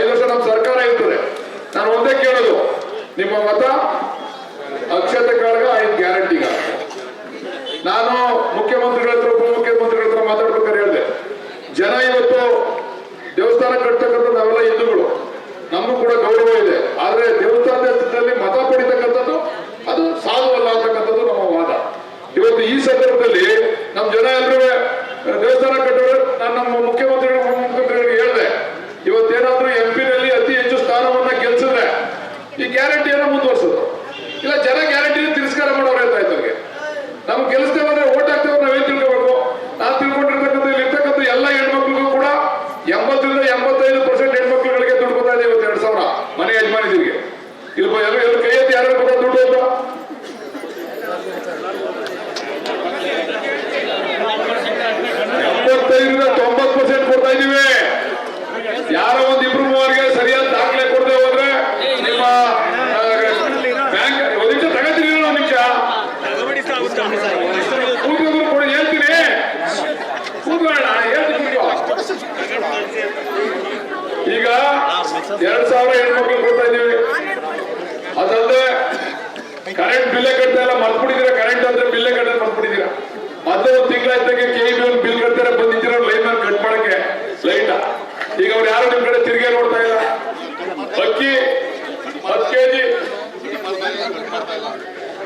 ಐದು ವರ್ಷ ನಮ್ಮ ಸರ್ಕಾರ ಇರ್ತದೆ. ನಾನು ಒಂದೇ ಕೇಳೋದು. ನಿಮ್ಮ ಮತ ಅಕ್ಷತೆ ಕಾಳಗ ಐದು ಗ್ಯಾರಂಟಿಗ ನಾನು ಮುಖ್ಯಮಂತ್ರಿಗಳ ಹತ್ರ, ಉಪಮುಖ್ಯಮಂತ್ರಿಗಳ ಹತ್ರ ಮಾತಾಡ್ಬೇಕಾದ್ರೆ ಹೇಳಿದೆ. ಜನ ಇವತ್ತು ದೇವಸ್ಥಾನ ಕಟ್ತಕ್ಕಂಥ ನಾವೆಲ್ಲ ಹಿಂದೂಗಳು. ನಮಗೂ ಕೂಡ ಗೌರವ ಇದೆ. ಆದ್ರೆ ದೇವಸ್ಥಾನದಲ್ಲಿ ಮತ ಪಡಿತಕ್ಕಂಥದ್ದು ಅದು ಸಾಧುವಲ್ಲ ಅಂತಕ್ಕಂಥದ್ದು ನಮ್ಮ ವಾದ. ಇವತ್ತು ಈ ಸಂದರ್ಭದಲ್ಲಿ ನಮ್ಮ ಜನ ಎಲ್ಲರೂ ದೇವಸ್ಥಾನ ಕಟ್ಟೋರು ನಾನು ನಮ್ಮ ಮುಖ್ಯಮಂತ್ರಿಗಳು ಉಪಮುಖ್ಯಮಂತ್ರಿಗಳಿಗೆ ಹೇಳಿದೆ ಇವತ್ತೇನಾದ್ರೂ ಎಂ ನಲ್ಲಿ ಅತಿ ಹೆಚ್ಚು ಸ್ಥಾನವನ್ನ ಗೆಲ್ಸಿದ್ರೆ ಈ ಗ್ಯಾರಂಟಿಯನ್ನ ಮುಂದುವರ್ಸೋದು ಇಲ್ಲ ಜನ ಗ್ಯಾರಂಟಿ ತಿರಸ್ಕಾರ ಮಾಡೋರು ಅಂತ ಆಯ್ತು ಅವ್ರಿಗೆ ನಮ್ಗೆ ಗೆಲ್ಲಿಸ್ತೇವೆ ಅಂದ್ರೆ ಓಟ್ ಹಾಕ್ತೇವೆ ನಾವೇನ್ ತಿಳ್ಕೋಬೇಕು ನಾನು ತಿಳ್ಕೊಂಡಿರ್ತಕ್ಕಂಥ ಇಲ್ಲಿ ಇರ್ತಕ್ಕಂಥ ಎಲ್ಲ ಹೆಣ್ಮಕ್ಳಿಗೂ ಕೂಡ ಎಂಬತ್ತರಿಂದ ಎಂಬತ್ತೈದು ಪರ್ಸೆಂಟ್ ಹೆಣ್ಮಕ್ಳುಗಳಿಗೆ ದುಡ್ಡು ಬರ್ತಾ ಇದೆ ಇವತ್ತು ಎರಡ್ ಸಾವಿರ ಮನೆ ಯಜಮಾನಿದಿರಿಗೆ ಇಲ್ಲಿ ಬ- ಎಲ್ಲರೂ ಎಲ್ಲರೂ ಕೈ ಎತ್ತಿ ಯಾರು ಬರ್ತಾ ದುಡ್ಡು ಅಂತ ಎಂಬತ್ತೈದರಿಂದ ತೊಂಬತ್ತು ಪರ್ಸೆಂಟ್ ಕೊಡ್ತಾ ಇದೀವಿ ಯಾರೋ ಒಂದ್ ಇಬ್ರು ಮೂವರಿಗೆ ಸರಿಯಾದ ದಾಖಲೆ ಕೊಡದೆ ಹೋದ್ರೆ ನಿಮ್ಮ ಬ್ಯಾಂಕ್ ಒಂದ್ ನಿಮಿಷ ತಗೋತೀನಿ ಒಂದ್ ನಿಮಿಷ ಕೂತ್ಕೊಂಡು ಕೊಡಿ ಹೇಳ್ತೀನಿ ಕೂತ್ಕೊಳ್ಳೋಣ ಹೇಳ್ತೀನಿ ಕೂತ್ಕೋ. ಈಗ ಎರಡ್ ಸಾವಿರ ಹೆಣ್ಮಕ್ಳು ಕೊಡ್ತಾ ಇದೀವಿ ಅದಲ್ಲದೆ ಕರೆಂಟ್ ಬಿಲ್ಲೇ ಕಟ್ತಾ ಇಲ್ಲ ಕರೆಂಟ್ ಅಂದ್ರೆ ಬಿಲ್ಲೇ ಕಟ್ಟ ಮರ್ತ್ಬಿಟ್ಟಿದ್ದೀರಾ? ಮತ್ತೆ ಒಂದು ತಿಂಗಳಾಯ್ತಾಗೆ ಕೆ ಬಿ ಒಂದು ಬಿಲ್ ಕಟ್ತಾರೆ ಬಂದಿದ್ದೀರ ಲೈನ್ ಅಲ್ಲಿ ಕಟ್ ಮಾಡಕ್ಕೆ. ಲೈಟ್ ಈಗ ಅವ್ರು ಯಾರು ನಿಮ್ ಕಡೆ ತಿರುಗಿ ನೋಡ್ತಾ ಇಲ್ಲ? ಅಕ್ಕಿ, ಹತ್ತು ಕೆಜಿ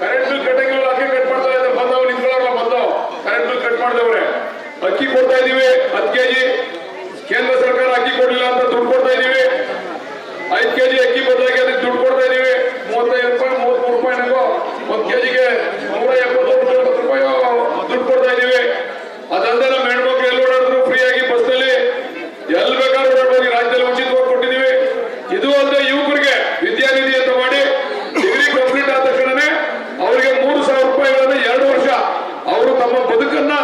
ಕರೆಂಟ್ ಬಿಲ್ ಕಟ್ಟಂಗಿಲ್ಲ, ಅಕ್ಕಿ ಕಟ್ ಮಾಡ್ತಾ ಇದ್ದಾರೆ ಬಂದವ್ ನಿಂತ್ಕೊಳ್ಳೋಲ್ಲ ಬಂದವ್ ಕರೆಂಟ್ ಬಿಲ್ ಕಟ್ ಮಾಡಿದವ್ರೆ. ಅಕ್ಕಿ ಕೊಡ್ತಾ ಇದೀವಿ ಹತ್ತು ಕೆಜಿ ಕೇಂದ್ರ ಸರ್ಕಾರ ಅಕ್ಕಿ ಕೊಡ್ಲಿಲ್ಲ ಅಂತ ದುಡ್ಡು ಕೊಡ್ತಾ ಇದೀವಿ ಐದು ಕೆಜಿ ಅಕ್ಕಿ ಬದಲಾಗಿ ಅದಕ್ಕೆ ದುಡ್ಡು ಕೊಡ್ತಾ ಇದೀವಿ ಮೂವತ್ತೈದು ರೂಪಾಯಿ ಮೂವತ್ಮೂರು ರೂಪಾಯಿ ನಂಗೋ ಒಂದ್ ಕೆಜಿಗೆ ನೂರ ಎಪ್ಪತ್ತೊಂದು ಎಪ್ಪತ್ತು ರೂಪಾಯಿ ದುಡ್ಡು ಕೊಡ್ತಾ ಇದೀವಿ ಅದಲ್ಲದೆ ನಮ್ಮ ಹೆಣ್ಮಕ್ಳು ಎಲ್ಲಿ ಓಡಾಡಿದ್ರು ಫ್ರೀ ಆಗಿ ಬಸ್ನಲ್ಲಿ ಎಲ್ಲಿ ಬೇಕಾದ್ರೂ ಓಡಾಡ್ಬೋದು ಈ ರಾಜ್ಯದಲ್ಲಿ ಉಚಿತವಾಗಿ ಕೊಟ್ಟಿದೀವಿ ಇದು ಅಲ್ಲದೆ ಯುವಕರಿಗೆ ವಿದ್ಯಾನಿಧಿ ಅಂತ ಮಾಡಿ ಡಿಗ್ರಿ ಕಂಪ್ಲೀಟ್ ಆದ ತಕ್ಷಣನೇ ಅವರಿಗೆ ಮೂರು ಸಾವಿರ ರೂಪಾಯಿಗಳನ್ನ ಎರಡು ವರ್ಷ ಅವರು ತಮ್ಮ ಬದುಕನ್ನ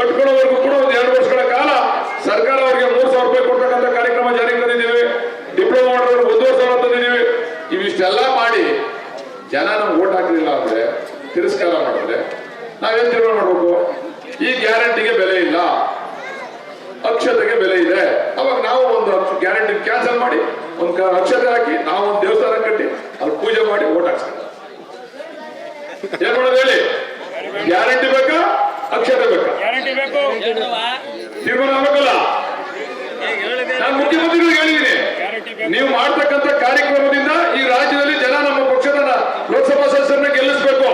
ಕಟ್ಕೊಳ್ಳೋವರೆಗೂ ಕೂಡ ಒಂದು ಎರಡು ವರ್ಷಗಳ ಕಾಲ ಸರ್ಕಾರ ಅವರಿಗೆ ಮೂರು ಸಾವಿರ ರೂಪಾಯಿ ಕೊಡ್ತಕ್ಕಂಥ ಕಾರ್ಯಕ್ರಮ ಜಾರಿಗೆ ತಂದಿದ್ದೀವಿ, ಡಿಪ್ಲೊಮಾ ಮಾಡಿದವರು ಒಂದೂವರೆ ಸಾವಿರ ತಂದಿದ್ದೀವಿ. ಇವಿಷ್ಟೆಲ್ಲ ಮಾಡಿ ಜನ ನಮ್ಗೆ ಓಟ್ ಹಾಕಲಿಲ್ಲ ಅಂದ್ರೆ ತಿರಸ್ಕಾರ ಮಾಡಿದ್ರೆ ನಾವೇನ್ ತೀರ್ಮಾನ ಮಾಡಬೇಕು? ಈ ಗ್ಯಾರಂಟಿಗೆ ಬೆಲೆ ಇಲ್ಲ. ಅಕ್ಷತೆಗೆ ಬೆಲೆ ಇದೆ. ಅವಾಗ ನಾವು ಒಂದು ಗ್ಯಾರಂಟಿ ಕ್ಯಾನ್ಸಲ್ ಮಾಡಿ ಒಂದು ಅಕ್ಷತೆ ಹಾಕಿ ನಾವು ಒಂದು ದೇವಸ್ಥಾನ ಕಟ್ಟಿ ಅಲ್ಲಿ ಪೂಜೆ ಮಾಡಿ ಓಟ್ ಹಾಕ್ಸ್ಕೊಂಡು ಏನ್ ಮಾಡೋದು ಹೇಳಿ? ಗ್ಯಾರಂಟಿ ಬೇಕಾ? ಅಕ್ಷತೆ ಬೇಕಾ? ಗ್ಯಾರಂಟಿ ಬೇಕು. ತೀರ್ಮಾನ ಆಗಬೇಕಲ್ಲ? ನಾನು ಮುಖ್ಯಮಂತ್ರಿಗಳಿಗೆ ಹೇಳಿದ್ದೀನಿ ನೀವು ಮಾಡ್ತಕ್ಕಂಥ ಕಾರ್ಯಕ್ರಮದಿಂದ ಈ ರಾಜ್ಯದಲ್ಲಿ ಜನ ನಮ್ಮ ಪಕ್ಷದ ಲೋಕಸಭಾ ಸದಸ್ಯರನ್ನ ಗೆಲ್ಲಿಸ್ಬೇಕು.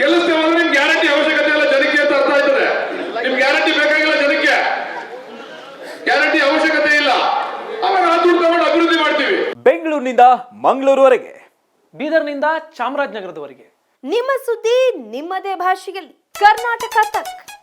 ಗೆಲ್ಲಿಸ್ತೇವೆ ಅಂದ್ರೆ ನಿಮ್ ಗ್ಯಾರಂಟಿ ಅವಶ್ಯಕತೆ ಇಲ್ಲ. ಜನಕ್ಕೆ ಅಂತ ಅರ್ಥ ಆಯ್ತದೆ. ನಿಮ್ ಗ್ಯಾರಂಟಿ ಬೇಕಾಗಿಲ್ಲ ಜನಕ್ಕೆ. ಗ್ಯಾರಂಟಿ ಅವಶ್ಯಕತೆ ಇಲ್ಲ. ಅವಾಗ ಆ ದುಡ್ಡು ತಗೊಂಡು ಅಭಿವೃದ್ಧಿ ಮಾಡ್ತೀವಿ. ಬೆಂಗಳೂರಿನಿಂದ ಮಂಗಳೂರುವರೆಗೆ. ಬೀದರ್ನಿಂದ ಚಾಮರಾಜನಗರದವರೆಗೆ. ನಿಮ್ಮ ಸುದ್ದಿ ನಿಮ್ಮದೇ ಭಾಷೆಯಲ್ಲಿ. कर्नाटका तक।